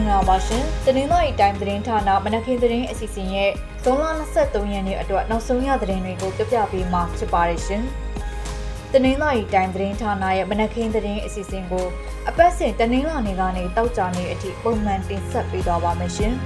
င်္ဂလာပါရှင်။တနင်္လာရီတိုင်းသတင်းဌာနမနက်ခင်းသတင်းအစီအစဉ်ရဲ့ဇွန်လ23ရက်နေ့အတွက်နောက်ဆုံးရသတင်းတွေကိုပြပြပေးမှာဖြစ်ပါတယ်ရှင်။တနင်္လာရီတိုင်းသတင်းဌာနရဲ့မနက်ခင်းသတင်းအစီအစဉ်ကိုအပတ်စဉ်တနင်္လာနေ့ကနေတောက်ကြနေ့အထိပုံမှန်တင်ဆက်ပေးသွားပါမယ်ရှင်။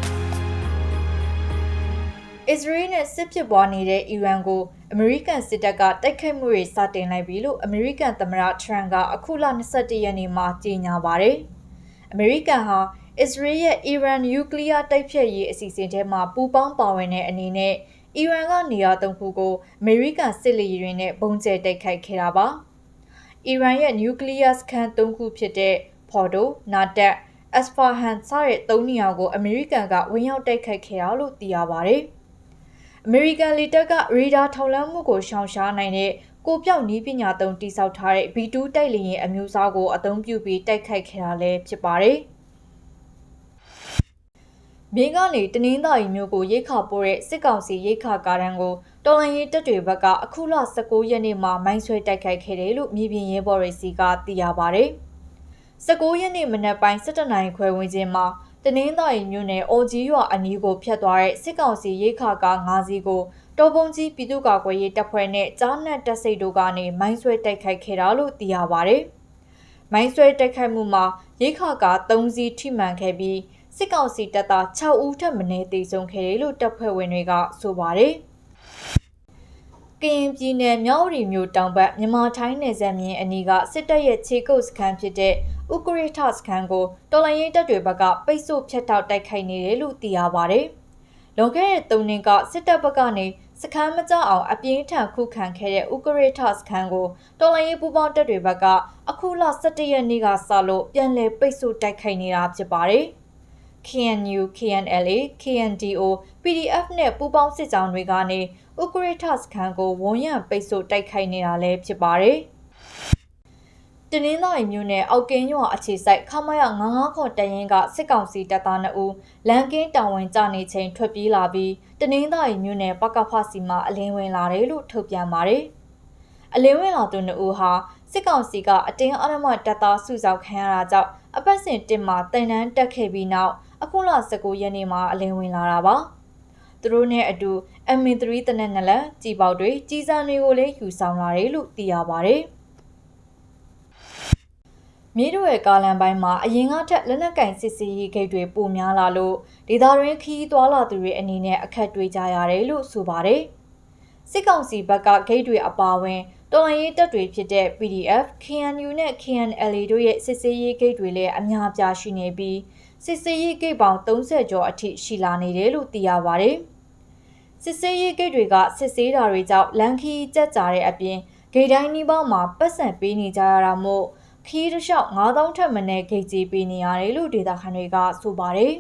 အစ္စရေးနဲ့စစ်ဖြစ်ပွားနေတဲ့အီရန်ကိုအမေရိကန်စစ်တပ်ကတိုက်ခိုက်မှုတွေစတင်လိုက်ပြီလို့အမေရိကန်သမ္မတထရန့်ကအခုလ22ရက်နေ့မှာကြေညာပါတယ်။အမေရိကန်ဟာ အစ္စရေးရဲ့အီရန်နျူကလ িয়ার တိုက်ဖျက်ရေးအစီအစဉ်ထဲမှာပူးပေါင်းပါဝင်တဲ့အနေနဲ့အီရန်ကနေရာသုံးခုကိုအမေရိကန်စစ်လေယာဉ်တွေနဲ့ပုံကျဲတိုက်ခိုက်ခဲ့တာပါ။အီရန်ရဲ့နျူကလ িয়ার စခန်း၃ခုဖြစ်တဲ့ဖော်ဒို၊နာတက်၊အက်စဖာဟန်စတဲ့၃နေရာကိုအမေရိကန်ကဝင်ရောက်တိုက်ခိုက်ခဲ့တာလို့သိရပါတယ်။အမေရိကန်လေတပ်ကရေဒါထောက်လှမ်းမှုကိုရှောင်ရှားနိုင်တဲ့ကိုပြောက်နီးပညာသုံးတိစောက်ထားတဲ့ B2 တိုက်လေယာဉ်အမျိုးအစားကိုအသုံးပြုပြီးတိုက်ခိုက်ခဲ့တာလည်းဖြစ်ပါတယ်။ မင်းကနေတနင်္သာရီမြို့ကိုရိတ်ခါပို့တဲ့စစ်ကောင်စီရိတ်ခါကားတန်းကိုတော်လိုင်းရေးတပ်တွေဘက်ကအခုလ19ရက်နေ့မှာမိုင်းဆွဲတိုက်ခိုက်ခဲ့တယ်လို့မြေပြင်ရဲဘော်တွေစီကသိရပါတယ်။19ရက်နေ့မနက်ပိုင်း17နာရီခွဲဝန်းကျင်မှာတနင်္သာရီမြို့နယ်အိုကြီးရွာအနီးကိုဖျက်သွားတဲ့စစ်ကောင်စီရိတ်ခါကား၅စီးကိုတော်ပုံကြီးပြည်သူ့ကာကွယ်ရေးတပ်ဖွဲ့နဲ့ကြားနက်တပ်စိတ်တို့ကနေမိုင်းဆွဲတိုက်ခိုက်ခဲ့တာလို့သိရပါဗျ။မိုင်းဆွဲတိုက်ခိုက်မှုမှာရိတ်ခါကား၃စီးထိမှန်ခဲ့ပြီး စစ်ကောင်စီတပ်သား6ဦးထပ်မံတေဆုံးခဲ့တယ်လို့တပ်ဖွဲ့ဝင်တွေကဆိုပါတယ်။ကရင်ပြည်နယ်မြောက်ရီမြို့တောင်ဘက်မြန်မာထိုင်းနယ်စပ်မြင်းအနီးကစစ်တပ်ရဲ့ခြေကုပ်စခန်းဖြစ်တဲ့ဥကရထစခန်းကိုတော်လိုင်းရေးတပ်တွေဘက်ကပိတ်ဆို့ဖျက်တောက်တိုက်ခိုက်နေတယ်လို့သိရပါတယ်။လွန်ခဲ့တဲ့၃နှစ်ကစစ်တပ်ဘက်ကနေစခန်းမကြအောင်အပြင်းထန်ခုခံခဲ့တဲ့ဥကရထစခန်းကိုတော်လိုင်းရေးပူးပေါင်းတပ်တွေဘက်ကအခုလ17ရက်နေ့ကစလို့ပြန်လည်ပိတ်ဆို့တိုက်ခိုက်နေတာဖြစ်ပါတယ်။ KNU, KNLA, KNDO, PDF နဲ့ပူးပေါင်းစစ်ကြောင်းတွေကနေဥကရထစခန်းကိုဝန်ရံပိတ်ဆို့တိုက်ခိုက်နေတာလည်းဖြစ်ပါတယ်။တနင်္သာရီမြို့နယ်အောက်ကင်းရွာအခြေစိုက်ခမရ99ခွန်တရင်ကစစ်ကောင်စီတပ်သား2ဦးလန်ကင်းတောင်ဝင်ကြနေချိန်ထွက်ပြေးလာပြီးတနင်္သာရီမြို့နယ်ပကဖစီမှာအလင်းဝင်လာတယ်လို့ထုတ်ပြန်ပါတယ်။အလင်းဝင်လာသူ2ဦးဟာစစ်ကောင်စီကအတင်းအဓမ္မတပ်သားစုဆောက်ခံရတာကြောင့်အပတ်စဉ်တင်မှာတန်တန်းတက်ခဲ့ပြီးနောက် အခုလ19ရက်နေ့မှာအလင်းဝင်လာတာပါ။သူတို့နဲ့အတူ MA3 တနက်နလက်ကြီးပေါက်တွေကြီးစံတွေကိုလည်းယူဆောင်လာတယ်လို့သိရပါတယ်။မြေတို့ရဲ့ကားလန်ပိုင်းမှာအရင်ကထက်လက်နက်ကင်စစ်စီရေးဂိတ်တွေပိုများလာလို့ဒေသတွင်းခီးသွားလာသူတွေအနေနဲ့အခက်တွေ့ကြရတယ်လို့ဆိုပါတယ်။ စစ်ကောင်စီဘက်ကဂိတ်တွေအပါအဝင်တော်လှန်ရေးတပ်တွေဖြစ်တဲ့ PDF, KNU နဲ့ KNLA တို့ရဲ့စစ်စေးရေးဂိတ်တွေလည်းအများအပြားရှိနေပြီးစစ်စေးရေးဂိတ်ပေါင်း30ကျော်အထိရှိလာနေတယ်လို့သိရပါတယ်။စစ်စေးရေးဂိတ်တွေကစစ်ဆေးတာတွေကြောင့်လန်ခီကြက်ကြတဲ့အပြင်ဂိတ်တိုင်းနီးပါးမှာပတ်စံပေးနေကြရတာမို့ခီးတစ်လျှောက်9000ထက်မနည်းဂိတ်ကြီးပေးနေရတယ်လို့ဒေတာခန်တွေကဆိုပါတယ်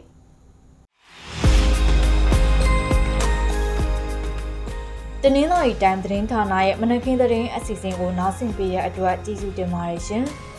တနင်္လာရီတိုင်းသတင်းဌာနရဲ့မနက်ခင်းသတင်းအစီအစဉ်ကိုနားဆင်ပေးတဲ့အတွက်ကျေးဇူးတင်ပါတယ်ရှင်။